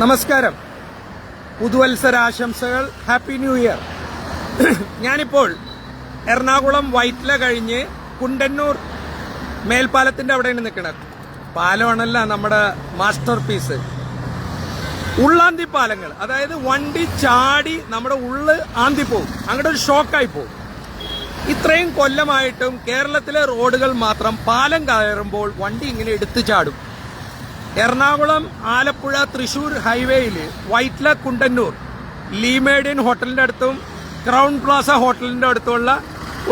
നമസ്കാരം. പുതുവത്സരാശംസകൾ. Happy new year ഞാനിപ്പോൾ എറണാകുളം വൈറ്റില കഴിഞ്ഞ് കുണ്ടന്നൂർ മേൽപ്പാലത്തിന്റെ അവിടെയാണ് നിൽക്കുന്നത് പാലമാണല്ല നമ്മുടെ മാസ്റ്റർ പീസ് ഉള്ളാന്തി പാലങ്ങൾ. അതായത് വണ്ടി ചാടി നമ്മുടെ ഉള്ള് ആന്തി പോകും അങ്ങോട്ട് ഒരു ഷോക്കായി പോകും ഇത്രയും കൊല്ലമായിട്ടും കേരളത്തിലെ റോഡുകൾ മാത്രം പാലം കയറുമ്പോൾ വണ്ടി ഇങ്ങനെ എടുത്തു ചാടും. എറണാകുളം ആലപ്പുഴ തൃശൂർ ഹൈവേയിൽ വൈറ്റ്ല കുണ്ടന്നൂർ ലീമേഡിയൻ ഹോട്ടലിന്റെ അടുത്തും ക്രൗൺ പ്ലാസ ഹോട്ടലിന്റെ അടുത്തുള്ള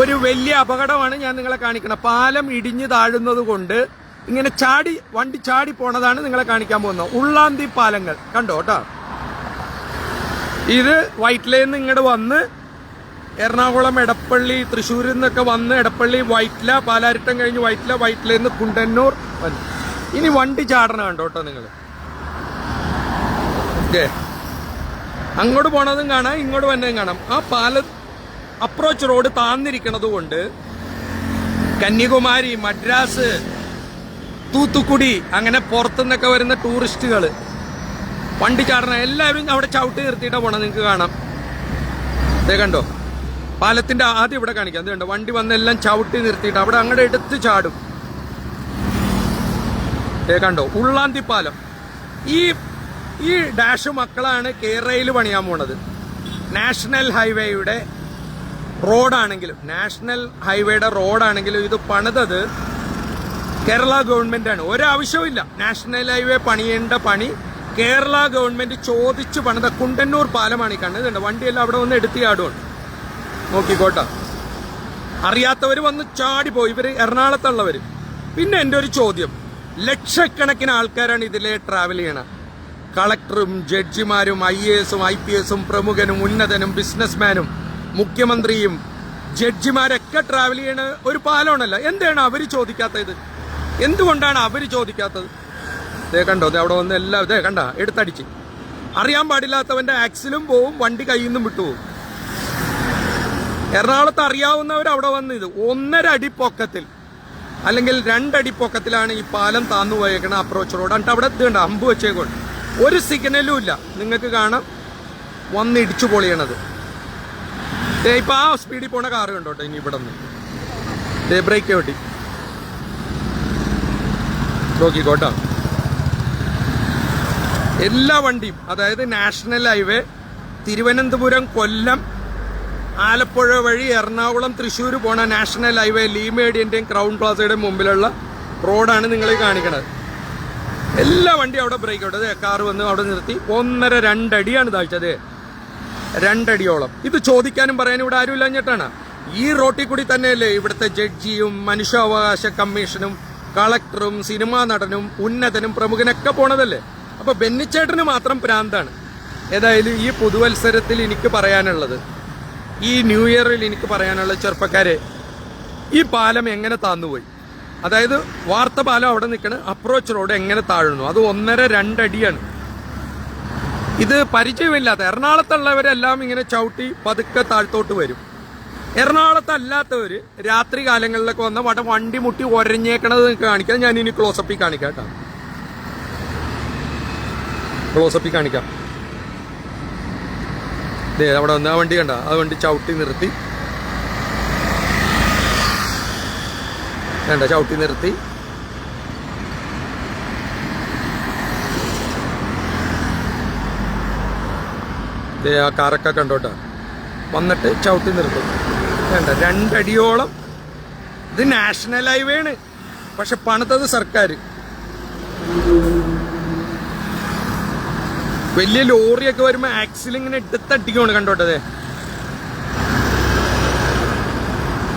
ഒരു വലിയ അപകടമാണ് ഞാൻ നിങ്ങളെ കാണിക്കുന്നത്. പാലം ഇടിഞ്ഞു താഴുന്നത് കൊണ്ട് ഇങ്ങനെ ചാടി വണ്ടി ചാടി പോണതാണ് നിങ്ങളെ കാണിക്കാൻ പോകുന്നത്. ഉള്ളാന്തി പാലങ്ങൾ. കണ്ടോ കേട്ടോ ഇത് വൈറ്റ്ലയിൽ നിന്ന് ഇങ്ങോട്ട് വന്ന് എറണാകുളം എടപ്പള്ളി തൃശ്ശൂരിൽ നിന്നൊക്കെ വന്ന് എടപ്പള്ളി വൈറ്റ്ല പാലാരിട്ടം കഴിഞ്ഞ് വൈറ്റ്ല വൈറ്റ്ലയിൽ നിന്ന് കുണ്ടന്നൂർ വന്നു. ഇനി വണ്ടി ചാടണ കണ്ടോട്ടോ നിങ്ങൾ അങ്ങോട്ട് പോണതും കാണാം ഇങ്ങോട്ട് വന്നതും കാണാം. ആ പാല അപ്രോച്ച് റോഡ് താന്നിരിക്കണത് കൊണ്ട് കന്യാകുമാരി മദ്രാസ് തൂത്തുക്കുടി അങ്ങനെ പുറത്തുനിന്നൊക്കെ വരുന്ന ടൂറിസ്റ്റുകൾ വണ്ടി ചാടണ എല്ലാവരും അവിടെ ചവിട്ടി നിർത്തിയിട്ടാ പോണം നിങ്ങൾക്ക് കാണാം. ദേ കണ്ടോ? പാലത്തിന്റെ ആദ്യം ഇവിടെ കാണിക്കാം. അത് കണ്ടോ? വണ്ടി വന്നെല്ലാം ചവിട്ടി നിർത്തിയിട്ട് അവിടെ അങ്ങോട്ട് എടുത്ത് ചാടും. കണ്ടോ? ഉള്ളാന്തി പാലം. ഈ ഈ ഡാഷ് മക്കളാണ് കേരളയിൽ പണിയാൻ പോണത്. നാഷണൽ ഹൈവേയുടെ റോഡാണെങ്കിലും നാഷണൽ ഹൈവേയുടെ റോഡാണെങ്കിലും ഇത് പണിതത് കേരള ഗവൺമെന്റ് ആണ് ഒരാവശ്യവുമില്ല. നാഷണൽ ഹൈവേ പണിയേണ്ട പണി കേരള ഗവൺമെന്റ് ചോദിച്ചു പണിത കുണ്ടന്നൂർ പാലമാണ് ഈ കണ്ടത്. കണ്ടോ? വണ്ടിയെല്ലാം അവിടെ വന്ന് എടുത്തി ചാടുവാണ്. നോക്കിക്കോട്ടെ. അറിയാത്തവർ വന്ന് ചാടിപ്പോയി. ഇവർ എറണാകുളത്തുള്ളവര്. പിന്നെ എന്റെ ഒരു ചോദ്യം. ലക്ഷക്കണക്കിന് ആൾക്കാരാണ് ഇതിലെ ട്രാവൽ ചെയ്യണത് കളക്ടറും ജഡ്ജിമാരും ഐ എ എസും ഐ പി എസും പ്രമുഖനും ഉന്നതനും ബിസിനസ്മാനും മുഖ്യമന്ത്രിയും ജഡ്ജിമാരൊക്കെ ട്രാവൽ ചെയ്യണ ഒരു പാലമാണല്ലോ. എന്താണ് അവർ ചോദിക്കാത്തത്? എന്തുകൊണ്ടാണ് അവർ ചോദിക്കാത്തത്? ഇതേ കണ്ടോ അവിടെ വന്ന് എല്ലാം ഇതേ കണ്ട എടുത്തടിച്ച്. അറിയാൻ പാടില്ലാത്തവന്റെ ആക്സിലും പോവും വണ്ടി കയ്യിൽ നിന്നും വിട്ടുപോകും എറണാകുളത്ത് അറിയാവുന്നവർ അവിടെ വന്ന് ഇത് ഒന്നര അടി പൊക്കത്തിൽ അല്ലെങ്കിൽ രണ്ടടി പൊക്കത്തിലാണ് ഈ പാലം താന്നു പോയേക്കണ അപ്രോച്ച് റോഡ് എന്നിട്ട് അവിടെ ഇതുണ്ട് അമ്പ് വെച്ചേക്കൊണ്ട് ഒരു സിഗ്നലും ഇല്ല. നിങ്ങൾക്ക് കാണാം. വന്ന് ഇടിച്ചു പൊളിയണത്. ഇപ്പൊ ആ സ്പീഡിൽ പോണ കാറ് കണ്ടോട്ടെ ഇനി ഇവിടെ നിന്ന് ബ്രേക്ക് വെട്ടി നോക്കിക്കോട്ടോ. എല്ലാ വണ്ടിയും അതായത് നാഷണൽ ഹൈവേ തിരുവനന്തപുരം കൊല്ലം ആലപ്പുഴ വഴി എറണാകുളം തൃശ്ശൂർ പോണ നാഷണൽ ഹൈവേ ലീമേഡിയന്റെയും ക്രൗൺ പ്ലാസയുടെയും മുമ്പിലുള്ള റോഡാണ് നിങ്ങൾ കാണിക്കണത്. എല്ലാ വണ്ടിയും അവിടെ ബ്രേക്ക് ഇട്ടത് കാർ വന്ന് അവിടെ നിർത്തി. ഒന്നര രണ്ടടിയാണ് താഴ്ചത് രണ്ടടിയോളം. ഇത് ചോദിക്കാനും പറയാനും ഇവിടെ ആരും ഇല്ലാഞ്ഞിട്ടാണ് ഈ റോട്ടിൽ കൂടി തന്നെയല്ലേ ഇവിടുത്തെ ജഡ്ജിയും മനുഷ്യാവകാശ കമ്മീഷനും കളക്ടറും സിനിമാ നടനും ഉന്നതനും പ്രമുഖനൊക്കെ പോണതല്ലേ? അപ്പൊ ബെന്നിച്ചേട്ടന് മാത്രം പ്രാന്താണ്. ഏതായാലും ഈ പുതുവത്സരത്തിൽ എനിക്ക് പറയാനുള്ളത് ഈ ന്യൂ ഇയറിൽ എനിക്ക് പറയാനുള്ള ചെറുപ്പക്കാരെ ഈ പാലം എങ്ങനെ താന്നുപോയി? അതായത് വാർത്ത പാലം അവിടെ നിൽക്കണ അപ്രോച്ച് റോഡ് എങ്ങനെ താഴുന്നു? അത് ഒന്നര രണ്ടടിയാണ്. ഇത് പരിചയമില്ലാത്ത എറണാകുളത്തുള്ളവരെല്ലാം ഇങ്ങനെ ചവിട്ടി പതുക്കെ താഴ്ത്തോട്ട് വരും. എറണാകുളത്തല്ലാത്തവർ രാത്രി കാലങ്ങളിലൊക്കെ വന്ന വട വണ്ടി മുട്ടി ഒരഞ്ഞേക്കണത് നിങ്ങൾക്ക് കാണിക്കാം. ഞാൻ ഇനി ക്ലോസപ്പിൽ കാണിക്കാം കേട്ടോ. ക്ലോസപ്പിൽ കാണിക്കാം. ദേ അവിടെ വന്ന് ആ വണ്ടി കണ്ട ആ വണ്ടി ചവിട്ടി നിർത്തി. വേണ്ട ചവിട്ടി നിർത്തി. ദേ ആ കാറൊക്കെ കണ്ടോട്ടാ. വന്നിട്ട് ചവിട്ടി നിർത്തും. വേണ്ട രണ്ടടിയോളം ഇത് നാഷണൽ ഹൈവേ ആണ്. പക്ഷെ പണിത്തത് സർക്കാർ വലിയ ലോറിയൊക്കെ വരുമ്പോ ആക്സിൽ ഇങ്ങനെ എടുത്തടിക്കാണ് കണ്ടോട്ടത്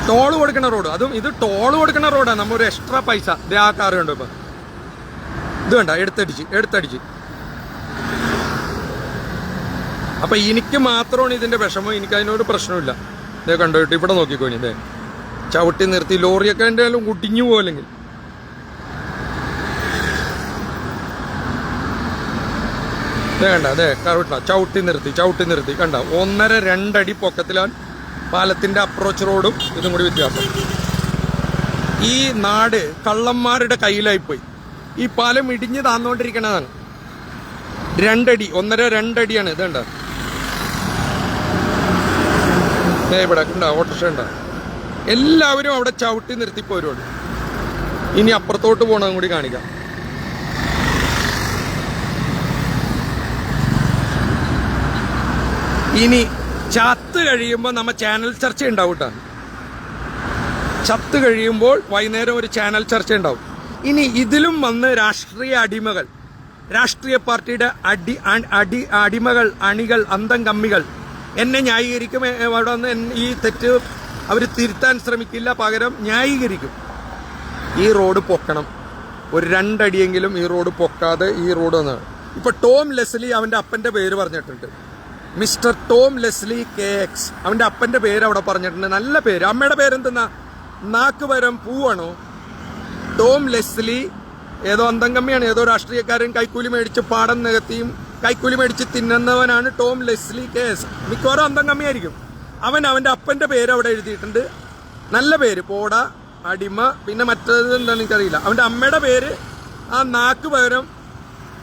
ടോൾ കൊടുക്കണ റോഡ് അതും ഇത് ടോൾ കൊടുക്കണ റോഡാണ് നമ്മ ഒരു എക്സ്ട്രാ പൈസ. ഇത് ആ കാറ് കണ്ടോ ഇപ്പൊ? ഇത് വേണ്ട എടുത്തടിച്ച് എടുത്തടിച്ച്. അപ്പൊ എനിക്ക് മാത്രമാണ് ഇതിന്റെ വിഷമം. എനിക്ക് അതിനൊരു പ്രശ്നമില്ല ഇതേ കണ്ടോ ഇവിടെ നോക്കിക്കോണി ഇതേ ചവിട്ടി നിർത്തി. ലോറിയൊക്കെ എന്റെ കുടിഞ്ഞു പോലെങ്കിൽ ഇതേ കണ്ട അതെ കറവിട്ട ചവിട്ടി നിർത്തി ചവിട്ടി നിർത്തി. കണ്ട ഒന്നര രണ്ടടി പൊക്കത്തിലാണ് പാലത്തിന്റെ അപ്രോച്ച് റോഡും ഇതും കൂടി വ്യത്യാസം. ഈ നാട് കള്ളന്മാരുടെ കയ്യിലായിപ്പോയി. ഈ പാലം ഇടിഞ്ഞ് താന്നുകൊണ്ടിരിക്കണതാണ് രണ്ടടി ഒന്നര രണ്ടടിയാണ് ഇത് കണ്ട. ഇവിടെ ഉണ്ട ഓട്ടോറിക്ഷ ഉണ്ട എല്ലാവരും അവിടെ ചവിട്ടി നിർത്തി പോരുവാണ്. ഇനി അപ്പുറത്തോട്ട് പോകണതും കൂടി കാണിക്കാം. ഇനി ചത്ത് കഴിയുമ്പോൾ നമ്മൾ ചാനൽ ചർച്ച ഉണ്ടാവും കേട്ടോ ചത്ത് കഴിയുമ്പോൾ വൈകുന്നേരം ഒരു ചാനൽ ചർച്ച ഉണ്ടാവും ഇനി ഇതിലും വന്ന് രാഷ്ട്രീയ അടിമകൾ രാഷ്ട്രീയ പാർട്ടിയുടെ അടി അടി അടിമകൾ അണികൾ അന്തം കമ്മികൾ എന്നെ ന്യായീകരിക്കും അവിടെ വന്ന് ഈ തെറ്റ് അവർ തിരുത്താൻ ശ്രമിക്കില്ല പകരം ന്യായീകരിക്കും. ഈ റോഡ് പൊക്കണം. ഒരു രണ്ടടിയെങ്കിലും ഈ റോഡ് പൊക്കാതെ ഈ റോഡ് ഒന്ന് ഇപ്പൊ ടോം ലെസ്ലി അവന്റെ അപ്പന്റെ പേര് പറഞ്ഞിട്ടുണ്ട്. Mister Tom Leslie K X. അവന്റെ അപ്പന്റെ പേര് അവിടെ പറഞ്ഞിട്ടുണ്ട്. നല്ല പേര്. അമ്മയുടെ പേരെന്തെന്നാ? നാക്ക് വരം പൂവാണോ? ടോം ലെസ്ലി ഏതോ അന്തംകമ്മിയാണ്. ഏതോ രാഷ്ട്രീയക്കാരൻ കൈക്കൂലി മേടിച്ച് പാടം നികത്തിയും കൈക്കൂലി മേടിച്ച് തിന്നുന്നവനാണ് ടോം ലെസ്ലി കെ എസ് മിക്കവാറും അന്തംകമ്മിയായിരിക്കും. അവൻ അവന്റെ അപ്പന്റെ പേര് അവിടെ എഴുതിയിട്ടുണ്ട്. നല്ല പേര്. പോട അടിമ പിന്നെ മറ്റേത് എന്താണെന്ന് എനിക്കറിയില്ല. അവന്റെ അമ്മയുടെ പേര് ആ നാക്ക് പകരം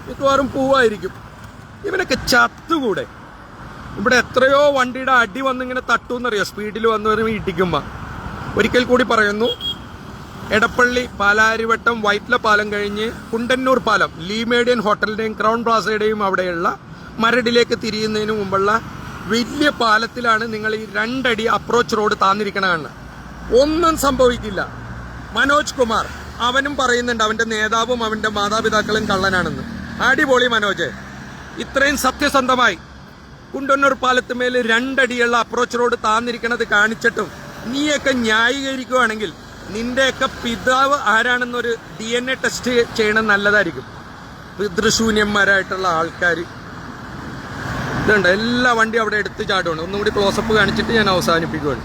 മിക്കവാറും പൂവായിരിക്കും. ഇവനൊക്കെ ചത്തുകൂടെ. ഇവിടെ എത്രയോ വണ്ടിയുടെ അടി വന്നിങ്ങനെ തട്ടൂന്നറിയോ സ്പീഡിൽ വന്ന് വരുമ്പോൾ ഇടിക്കുമ്പോൾ ഒരിക്കൽ കൂടി പറയുന്നു എടപ്പള്ളി പാലാരിവട്ടം വൈറ്റ്ല പാലം കഴിഞ്ഞ് കുണ്ടന്നൂർ പാലം ലീമേഡിയൻ ഹോട്ടലിന്റെയും ക്രൗൺ പ്ലാസയുടെയും അവിടെയുള്ള മരടിലേക്ക് തിരിയുന്നതിന് മുമ്പുള്ള വലിയ പാലത്തിലാണ് നിങ്ങൾ ഈ രണ്ടടി അപ്രോച്ച് റോഡ് താന്നിരിക്കണ ഒന്നും സംഭവിക്കില്ല. മനോജ് കുമാർ അവനും പറയുന്നുണ്ട് അവന്റെ നേതാവും അവന്റെ മാതാപിതാക്കളും കള്ളനാണെന്ന്. അടിപൊളി മനോജ്. ഇത്രയും സത്യസന്ധമായി കുണ്ടന്നൂർ പാലത്ത് മേൽ രണ്ടടിയുള്ള അപ്രോച്ച് റോഡ് താന്നിരിക്കണത് കാണിച്ചിട്ടും നീയൊക്കെ ന്യായീകരിക്കുകയാണെങ്കിൽ നിന്റെയൊക്കെ പിതാവ് ആരാണെന്നൊരു ഡി എൻ എ ടെസ്റ്റ് ചെയ്യണം നല്ലതായിരിക്കും. പിതൃശൂന്യന്മാരായിട്ടുള്ള ആൾക്കാർ ഇതുണ്ട്? എല്ലാ വണ്ടിയും അവിടെ എടുത്ത് ചാടുകയാണ് ഒന്നുകൂടി ക്ലോസപ്പ് കാണിച്ചിട്ട് ഞാൻ അവസാനിപ്പിക്കുകയാണ്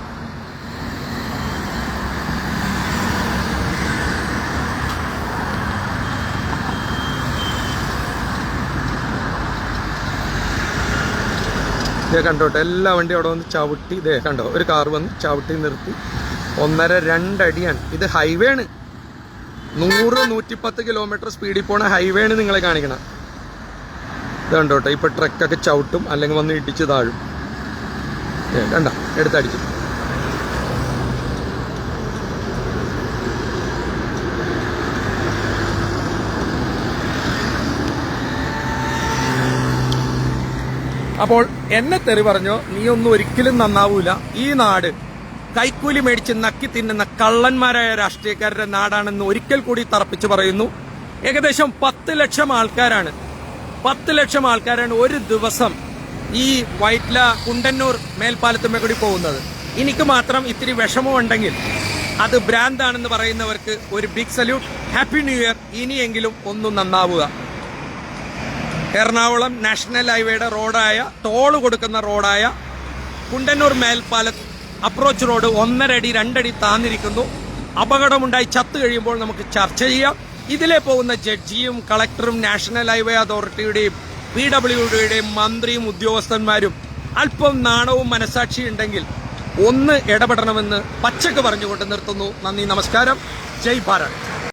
ഇതേ കണ്ടോട്ടെ എല്ലാ വണ്ടിയും അവിടെ വന്ന് ചവിട്ടി ഇതേ കണ്ടോ ഒരു കാർ വന്ന് ചവിട്ടി നിർത്തി. ഒന്നര രണ്ടടിയാണ്. ഇത് ഹൈവേ ആണ്. നൂറ് നൂറ്റിപ്പത്ത് കിലോമീറ്റർ സ്പീഡിൽ പോണ ഹൈവേ ആണ് നിങ്ങളെ കാണിക്കണം. ഇത് കണ്ടോട്ടെ ഇപ്പൊ ട്രക്കൊക്കെ ചവിട്ടും അല്ലെങ്കിൽ വന്ന് ഇടിച്ച് താഴും. കണ്ട എടുത്തടിച്ചു. അപ്പോൾ എന്നെ തെറി പറഞ്ഞോ? നീ ഒന്നും ഒരിക്കലും നന്നാവൂല. ഈ നാട് കൈക്കൂലി മേടിച്ച് നക്കി തിന്നുന്ന കള്ളന്മാരായ രാഷ്ട്രീയക്കാരുടെ നാടാണെന്ന് ഒരിക്കൽ കൂടി തറപ്പിച്ച് പറയുന്നു. ഏകദേശം പത്ത് ലക്ഷം ആൾക്കാരാണ്. പത്ത് ലക്ഷം ആൾക്കാരാണ് ഒരു ദിവസം ഈ വൈറ്റ്ല കുണ്ടന്നൂർ മേൽപ്പാലത്തുമ്മ കൂടി പോകുന്നത്. എനിക്ക് മാത്രം ഇത്തിരി വിഷമമുണ്ടെങ്കിൽ അത് ഭ്രാന്താണെന്ന് പറയുന്നവർക്ക് ഒരു big salute happy new year ഇനിയെങ്കിലും ഒന്നും നന്നാവുക. എറണാകുളം നാഷണൽ ഹൈവേയുടെ റോഡായ ടോൾ കൊടുക്കുന്ന റോഡായ കുണ്ടന്നൂർ മേൽപ്പാലം അപ്രോച്ച് റോഡ് ഒന്നരടി രണ്ടടി താന്നിരിക്കുന്നു. അപകടമുണ്ടായി ചത്തു കഴിയുമ്പോൾ നമുക്ക് ചർച്ച ചെയ്യാം. ഇതിലെ പോകുന്ന ജഡ്ജിയും കളക്ടറും നാഷണൽ ഹൈവേ അതോറിറ്റിയുടെയും പി ഡബ്ല്യുഡിയുടെയും മന്ത്രിയും ഉദ്യോഗസ്ഥന്മാരും അല്പം നാണവും മനസാക്ഷി ഉണ്ടെങ്കിൽ ഒന്ന് ഇടപെടണമെന്ന് പച്ചക്ക് പറഞ്ഞുകൊണ്ട് നിർത്തുന്നു. നന്ദി നമസ്കാരം. ജയ് ഭാരത്.